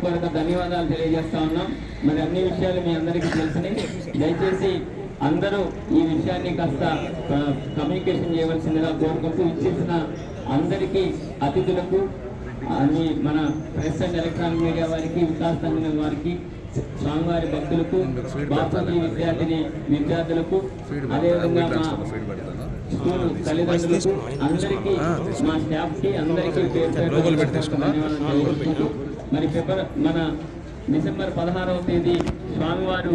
హృదయపూర్వక ధన్యవాదాలు తెలియజేస్తా ఉన్నాం. మరి అన్ని విషయాలు మీ అందరికీ తెలిసినవి దయచేసి అందరూ ఈ విషయాన్ని కాస్త కమ్యూనికేషన్ చేయవలసిందిగా కోరుకుంటూ ఇచ్చేసిన అందరికీ అతిథులకు అన్ని మన ప్రెస్ అండ్ ఎలక్ట్రానిక్ మీడియా వారికి వికాస్ సంఘం వారికి స్వామివారి భక్తులకు బాపూజీ విద్యార్థిని విద్యార్థులకు అదేవిధంగా స్కూల్ తల్లిదండ్రులకు అందరికీ మా స్టాఫ్కి అందరికీ ధన్యవాదాలు మరి ఫిబ్రవరి మన డిసెంబర్ పదహారవ తేదీ స్వామివారు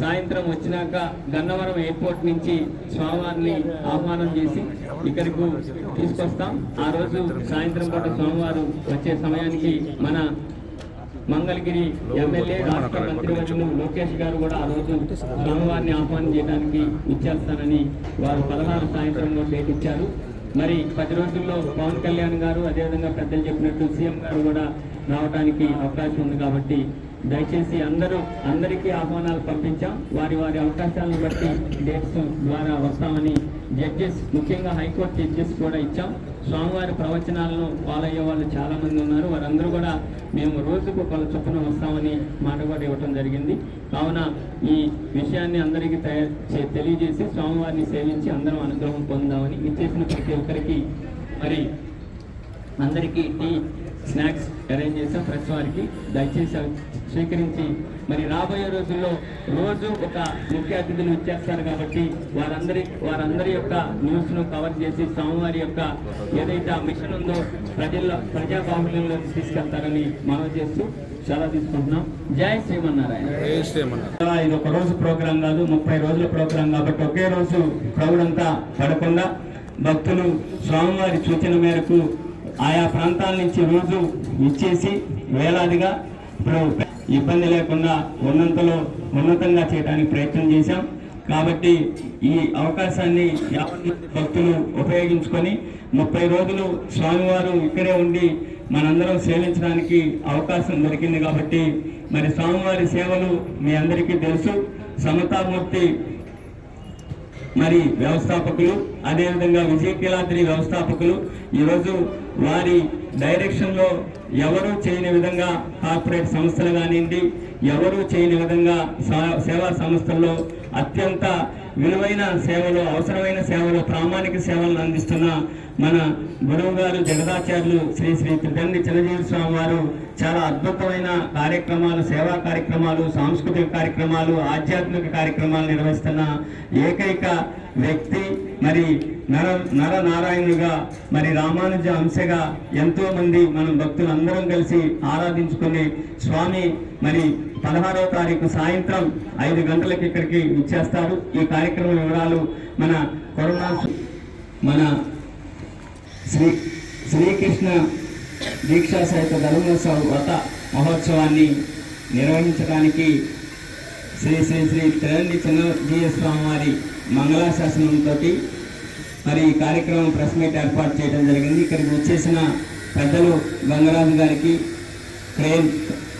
సాయంత్రం వచ్చినాక గన్నవరం ఎయిర్పోర్ట్ నుంచి స్వామివారిని ఆహ్వానం చేసి ఇక్కడికి తీసుకొస్తాం. ఆ రోజు సాయంత్రం పూట స్వామివారు వచ్చే సమయానికి మన మంగళగిరి ఎమ్మెల్యే రాష్ట్ర మంత్రివర్యులు లోకేష్ గారు కూడా ఆ రోజు స్వామివారిని ఆహ్వానం చేయడానికి ఇచ్చేస్తానని వారు పదహారు సాయంత్రంలో డేట్ ఇచ్చారు. మరి పది రోజుల్లో పవన్ కళ్యాణ్ గారు అదేవిధంగా పెద్దలు చెప్పినట్టు సీఎం గారు కూడా రావడానికి అవకాశం ఉంది కాబట్టి దయచేసి అందరూ అందరికీ ఆహ్వానాలు పంపించాం. వారి వారి అవకాశాలను బట్టి డేట్స్ ద్వారా వస్తామని జడ్జెస్ ముఖ్యంగా హైకోర్టు జడ్జెస్ కూడా ఇచ్చాం. స్వామివారి ప్రవచనాలను ఫాలో అయ్యే వాళ్ళు చాలా మంది ఉన్నారు. వారందరూ కూడా మేము రోజుకు పలు చొప్పున వస్తామని మాట కూడా ఇవ్వటం జరిగింది. కావున ఈ విషయాన్ని అందరికీ తయారు చే- తెలియజేసి స్వామివారిని సేవించి అందరం అనుగ్రహం పొందామని. ఇచ్చేసిన ప్రతి ఒక్కరికి మరి అందరికీ టీ స్నాక్స్ అరేంజ్ చేసాం ప్రెస్ వారికి. దయచేసి స్వీకరించి మరి రాబోయే రోజుల్లో రోజు ఒక ముఖ్య అతిథులు ఇచ్చేస్తారు కాబట్టి వారందరి వారందరి యొక్క న్యూస్ను కవర్ చేసి స్వామివారి యొక్క ఏదైతే ఆ మిషన్ ఉందో ప్రజల్లో ప్రజా బాహుళ్యంలోకి తీసుకెళ్తారని మనవి చేస్తూ సెలవు తీసుకుంటున్నాం. జై శ్రీమన్నారాయణ. ఇది ఒక రోజు ప్రోగ్రాం కాదు ముప్పై రోజుల ప్రోగ్రాం కాబట్టి ఒకే రోజు క్రౌడ్ అంతా పడకుండా భక్తులు స్వామివారి సూచన మేరకు ఆయా ప్రాంతాల నుంచి రోజు ఇచ్చేసి వేలాదిగా ఇప్పుడు ఇబ్బంది లేకుండా ఉన్నంతలో ఉన్నతంగా చేయడానికి ప్రయత్నం చేశాం. కాబట్టి ఈ అవకాశాన్ని యావత్ భక్తులు ఉపయోగించుకొని ముప్పై రోజులు స్వామివారు ఇక్కడే ఉండి మనందరం సేవించడానికి అవకాశం దొరికింది కాబట్టి మరి స్వామివారి సేవలు మీ అందరికీ తెలుసు. సమతామూర్తి మరి వ్యవస్థాపకులు అదేవిధంగా విజయకీలాద్రి వ్యవస్థాపకులు ఈరోజు వారి డైరెక్షన్లో ఎవరూ చేయని విధంగా కార్పొరేట్ సంస్థలు కానివ్వండి ఎవరూ చేయని విధంగా సా- సేవా సంస్థల్లో అత్యంత విలువైన సేవలు అవసరమైన సేవలు ప్రామాణిక సేవలను అందిస్తున్న మన గురువు గారు జగదాచార్యులు శ్రీ శ్రీ త్రిదండి చిరంజీవి స్వామి వారు చాలా అద్భుతమైన కార్యక్రమాలు సేవా కార్యక్రమాలు సాంస్కృతిక కార్యక్రమాలు ఆధ్యాత్మిక కార్యక్రమాలు నిర్వహిస్తున్న ఏకైక వ్యక్తి మరి నర నర నారాయణుగా మరి రామానుజ అంశగా ఎంతోమంది మనం భక్తులు అందరం కలిసి ఆరాధించుకునే స్వామి మరి పదహారవ తారీఖు సాయంత్రం ఐదు గంటలకు ఇక్కడికి ఇచ్చేస్తారు ఈ కార్యక్రమం వివరాలు మన కరోనా మన శ్రీ శ్రీకృష్ణ దీక్షా సహిత ధర్మోత్సవ వ్రత మహోత్సవాన్ని నిర్వహించడానికి శ్రీ శ్రీ శ్రీ తిరండి చిన్నజీయ స్వామివారి మంగళాశాసనంతో మరి ఈ కార్యక్రమం ప్రెస్ మీట్ ఏర్పాటు చేయడం జరిగింది. ఇక్కడికి వచ్చేసిన పెద్దలు గంగరాజు గారికి క్రేన్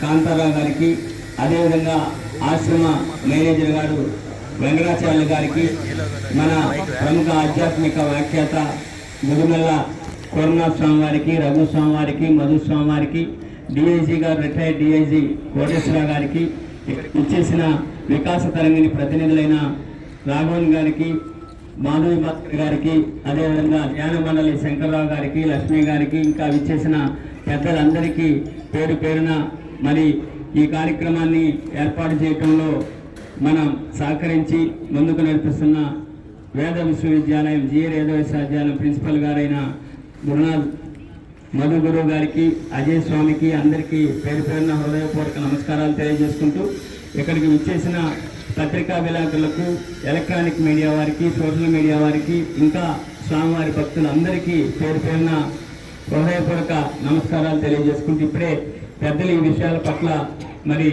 కాంతారావు గారికి అదేవిధంగా ఆశ్రమ మేనేజర్ గారు వెంకటాచార్యులు గారికి మన ప్రముఖ ఆధ్యాత్మిక వ్యాఖ్యాత గురుమల్ల కోరనాథ్ స్వామి వారికి రఘు స్వామి వారికి మధు స్వామి వారికి డిఐజీ గారు రిటైర్డ్ డిఐజీ కోటేశ్వర గారికి ఇచ్చేసిన వికాస తరంగిని ప్రతినిధులైన రాఘవన్ గారికి మాధవి భాస్కర్ గారికి అదేవిధంగా ధ్యాన మండలి శంకర్రావు గారికి లక్ష్మి గారికి ఇంకా విచ్చేసిన పెద్దలందరికీ పేరు పేరున మరి ఈ కార్యక్రమాన్ని ఏర్పాటు చేయటంలో మనం సహకరించి ముందుకు నడిపిస్తున్న వేద విశ్వవిద్యాలయం జిఏ వేద విశ్వవిద్యాలయం ప్రిన్సిపల్ గారైన గురునాథ్ మధు గురువు గారికి అజయ్ స్వామికి అందరికీ పేరు పేరున హృదయపూర్వక నమస్కారాలు తెలియజేసుకుంటూ ఇక్కడికి విచ్చేసిన పత్రికా విలేకరులకు ఎలక్ట్రానిక్ మీడియా వారికి సోషల్ మీడియా వారికి ఇంకా స్వామివారి భక్తులందరికీ పేరు పేరున హృదయపూర్వక నమస్కారాలు తెలియజేసుకుంటూ ఇప్పుడే పెద్దలు ఈ విషయాల పట్ల మరి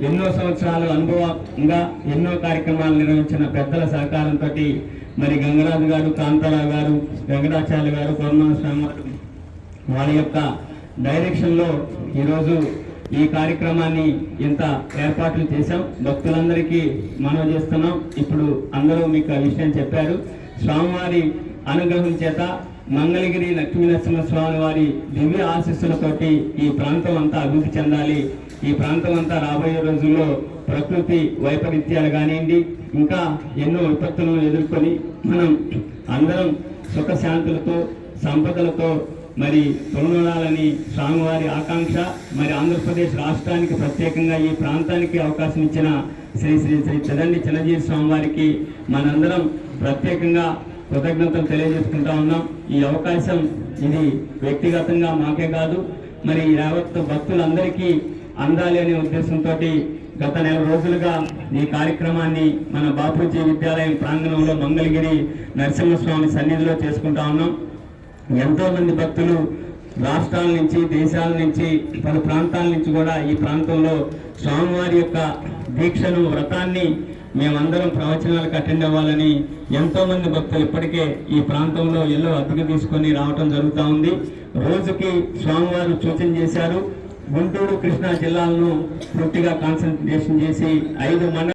ఎన్నో సంవత్సరాలు అనుభవంగా ఎన్నో కార్యక్రమాలు నిర్వహించిన పెద్దల సహకారంతో మరి గంగరాజు గారు కాంతారావు గారు వెంకటాచార్య గారు కొరమా స్వామి వారి యొక్క డైరెక్షన్లో ఈరోజు ఈ కార్యక్రమాన్ని ఇంత ఏర్పాట్లు చేశాం. భక్తులందరికీ మనవి చేస్తున్నాం. ఇప్పుడు అందరూ మీకు ఆ విషయం చెప్పారు. స్వామివారి అనుగ్రహం చేత మంగళగిరి లక్ష్మీనరసింహ స్వామి వారి దివ్య ఆశీస్సులతోటి ఈ ప్రాంతం అంతా అభివృద్ధి చెందాలి. ఈ ప్రాంతం అంతా రాబోయే రోజుల్లో ప్రకృతి వైపరీత్యాలు కానివ్వండి ఇంకా ఎన్నో విపత్తులను ఎదుర్కొని మనం అందరం సుఖశాంతులతో సంపదలతో మరి తొలగడాలని స్వామివారి ఆకాంక్ష మరి ఆంధ్రప్రదేశ్ రాష్ట్రానికి ప్రత్యేకంగా ఈ ప్రాంతానికి అవకాశం ఇచ్చిన శ్రీ శ్రీ శ్రీ చదండి చిరంజీవి స్వామివారికి మనందరం ప్రత్యేకంగా కృతజ్ఞతలు తెలియజేసుకుంటా ఉన్నాం. ఈ అవకాశం ఇది వ్యక్తిగతంగా మాకే కాదు మరి యావత్ భక్తులందరికీ అందాలి అనే ఉద్దేశంతో గత నెల రోజులుగా ఈ కార్యక్రమాన్ని మన బాపూజీ విద్యాలయం ప్రాంగణంలో మంగళగిరి నరసింహస్వామి సన్నిధిలో చేసుకుంటా ఉన్నాం. ఎంతో మంది భక్తులు రాష్ట్రాల నుంచి దేశాల నుంచి పలు ప్రాంతాల నుంచి కూడా ఈ ప్రాంతంలో స్వామివారి యొక్క దీక్షను వ్రతాన్ని మేమందరం ప్రవచనాలకు అటెండ్ అవ్వాలని ఎంతో మంది భక్తులు ఇప్పటికే ఈ ప్రాంతంలో ఎల్లో అద్దెకు తీసుకొని రావటం జరుగుతూ ఉంది. రోజుకి స్వామివారు సూచన చేశారు. గుంటూరు కృష్ణా జిల్లాలను పూర్తిగా కాన్సన్ట్రేషన్ చేసి ఐదు మండల